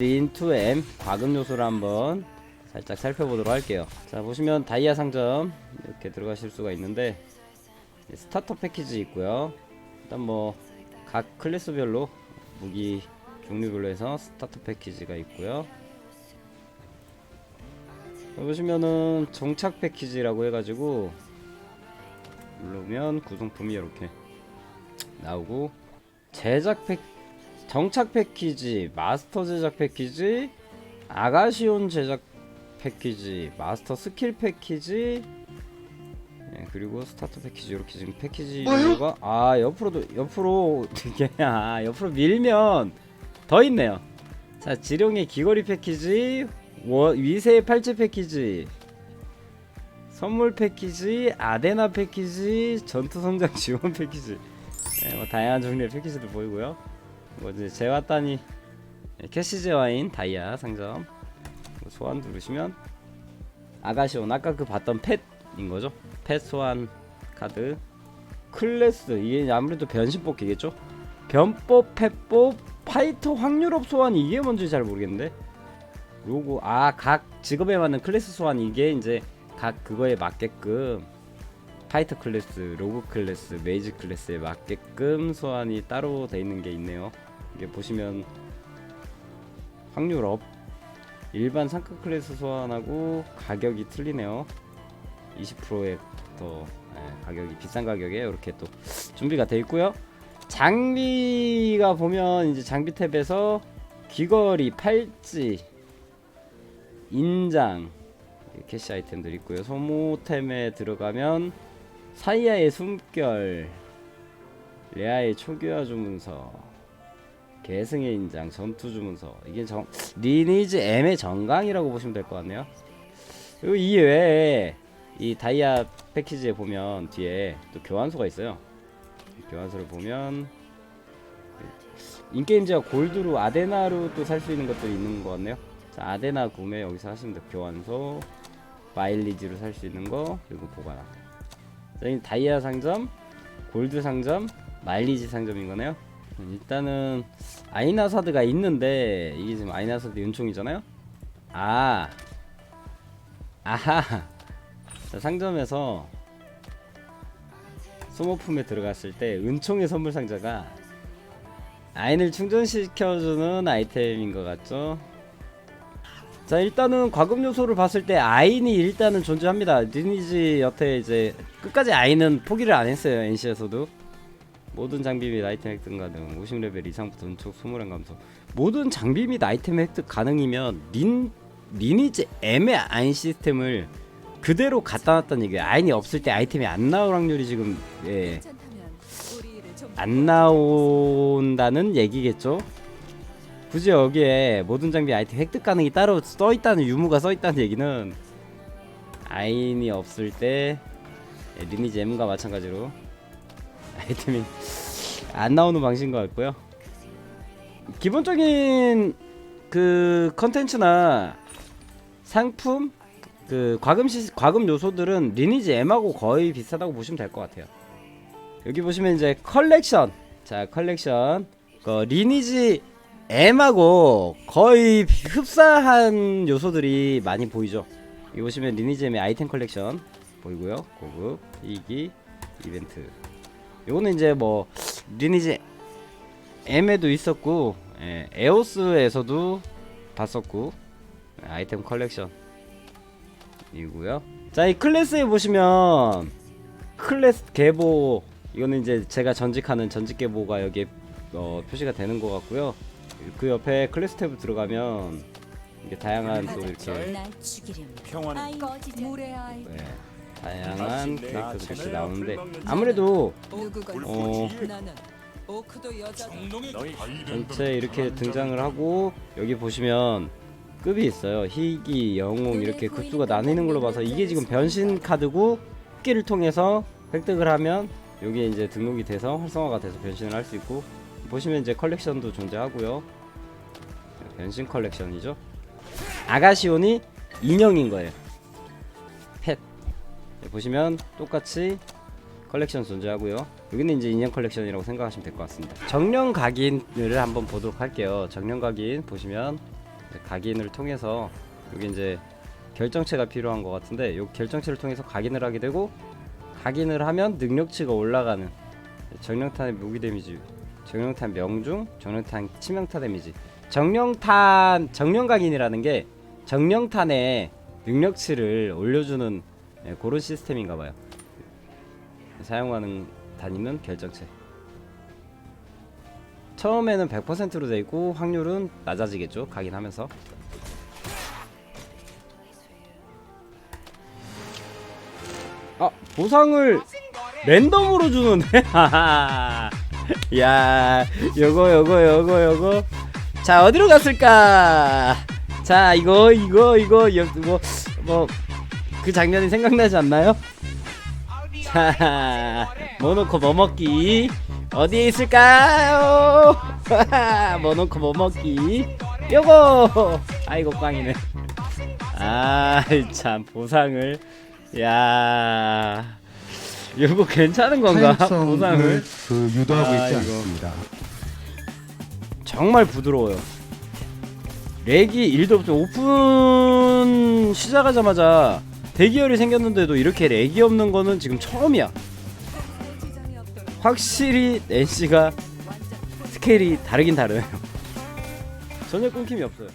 린2 M 과금 요소를 한번 살짝 살펴보도록 할게요. 자 보시면 다이아 상점 이렇게 들어가실 수가 있는데 스타터 패키지 있고요. 일단 뭐 각 클래스별로 무기 종류별로 해서 스타터 패키지가 있고요. 자, 보시면은 정착 패키지라고 해가지고 누르면 구성품이 이렇게 나오고 제작 패 정착 패키지, 마스터 제작 패키지, 아가시온 제작 패키지, 마스터 스킬 패키지, 예, 그리고 스타터 패키지 이렇게 지금 패키지가 아 옆으로도 옆으로 이게 아 옆으로 밀면 더 있네요. 자 지룡의 귀걸이 패키지, 워, 위세 팔찌 패키지, 선물 패키지, 아데나 패키지, 전투 성장 지원 패키지, 예, 뭐 다양한 종류의 패키지도 보이고요. 뭐 이제 제와따니. 캐시 제와인 다이아 상점. 뭐 소환 누르시면 아가시온 아까 그 봤던 펫인 거죠. 펫 소환 카드. 클래스. 이게 아무래도 변신 뽑기겠죠. 변법, 펫법, 파이터 확률업 소환. 이게 뭔지 잘 모르겠는데. 요거 아 각 직업에 맞는 클래스 소환. 이게 이제 각 그거에 맞게끔 파이터 클래스, 로그 클래스, 메이지 클래스에 맞게끔 소환이 따로 돼 있는 게 있네요. 이게 보시면 확률 업 일반 상급 클래스 소환하고 가격이 틀리네요. 20%의 더 예, 가격이 비싼 가격에 이렇게 또 준비가 돼 있고요. 장비가 보면 이제 장비 탭에서 귀걸이, 팔찌, 인장 캐시 아이템들 있고요. 소모템에 들어가면 사이아의 숨결, 레아의 초기화 주문서, 계승의 인장, 전투 주문서. 이게 정 리니지 M의 정강이라고 보시면 될 것 같네요. 그리고 이 외에 이 다이아 패키지에 보면 뒤에 또 교환소가 있어요. 교환소를 보면 인게임즈가 골드로 아데나로 또 살 수 있는 것들이 있는 것 같네요. 자, 아데나 구매 여기서 하시면 돼요. 교환소, 마일리지로 살 수 있는 거, 그리고 보관함. 자, 이 다이아 상점, 골드 상점, 마일리지 상점인 거네요. 음, 일단은 아이나사드가 있는데 이게 지금 아이나사드 은총이잖아요. 아, 아하. 자, 상점에서 소모품에 들어갔을 때 은총의 선물 상자가 아인을 충전시켜주는 아이템인 것 같죠? 자 일단은 과금 요소를 봤을 때 아인이 일단은 존재합니다. 리니지 여태 이제 끝까지 아인은 포기를 안 했어요 NC에서도 모든 장비 및 아이템 획득 가능 50레벨 이상부터 은총 20랑 감소 모든 장비 및 아이템 획득 가능이면 린 리니지 M의 아인 시스템을 그대로 갖다 놨다는 얘기예요. 아인이 없을 때 아이템이 안 나올 확률이 지금 예. 안 나온다는 얘기겠죠. 굳이 여기에 모든 장비 아이템 획득 가능이 따로 써 있다는 유무가 써 있다는 얘기는 아인이 없을 때 예, 리니지 M과 마찬가지로 아이템이 안 나오는 방식인 것 같고요. 기본적인 그 컨텐츠나 상품 그 과금 시 과금 요소들은 리니지 M하고 거의 비슷하다고 보시면 될 것 같아요. 여기 보시면 이제 컬렉션 자 컬렉션 그 리니지 M하고 거의 흡사한 요소들이 많이 보이죠. 여기 보시면 리니지 M의 아이템 컬렉션 보이고요. 고급 이기 이벤트. 요거는 이제 뭐 리니지 M에도 있었고 예, 에오스에서도 봤었고 아이템 컬렉션 이고요. 자, 이 클래스에 보시면 클래스 계보 이거는 이제 제가 전직하는 전직 계보가 여기에 어, 표시가 되는 것 같고요. 그 옆에 클래스 탭 들어가면 이게 다양한 또 이렇게 날 죽이려면. 평화는 아이 물의 아이 네, 다양한 캐릭터들이 나오는데 아무래도 어, 나는 오크도 여자 너희 전체 이렇게 등장을 하고 여기 보시면 급이 있어요. 희귀, 영웅 이렇게 급수가 나뉘는 걸로 봐서 이게 지금 변신 카드고 흑기를 통해서 획득을 하면 여기에 이제 등록이 돼서 활성화가 돼서 변신을 할 수 있고 보시면 이제 컬렉션도 존재하고요. 변신 컬렉션이죠. 아가시온이 인형인 거예요. 펫. 네, 보시면 똑같이 컬렉션 존재하고요. 여기는 이제 인형 컬렉션이라고 생각하시면 될 것 같습니다. 정령 각인을 한번 보도록 할게요. 정령 각인 보시면 각인을 통해서 여기 이제 결정체가 필요한 것 같은데 요 결정체를 통해서 각인을 하게 되고 각인을 하면 능력치가 올라가는 정령탄의 무기 데미지 정령탄 명중 정령탄 치명타 데미지. 정령탄 정령각인이라는 게 정령탄의 능력치를 올려주는 예, 그런 시스템인가 봐요. 사용하는 단위는 결정체. 처음에는 100%로 돼 있고 확률은 낮아지겠죠 각인하면서. 아 보상을 랜덤으로 주는데 야 요거 요거 요거 요거. 자 어디로 갔을까? 자 이거 이거 이거 뭐뭐그 장면이 생각나지 않나요? 자 모노코 뭐 먹기? 어디에 있을까요? 모노코 뭐 먹기? 요거! 아이고 꽝이네. 아 참 보상을. 야 요거 괜찮은 건가 보상을 그 유도하고 있지 아이고. 않습니다. 정말 부드러워요. 렉이 1도 없어. 오픈 시작하자마자 대기열이 생겼는데도 이렇게 렉이 없는 거는 지금 처음이야. 확실히 완전 스케일이 다르긴 다르네요. 전혀 끊김이 없어요.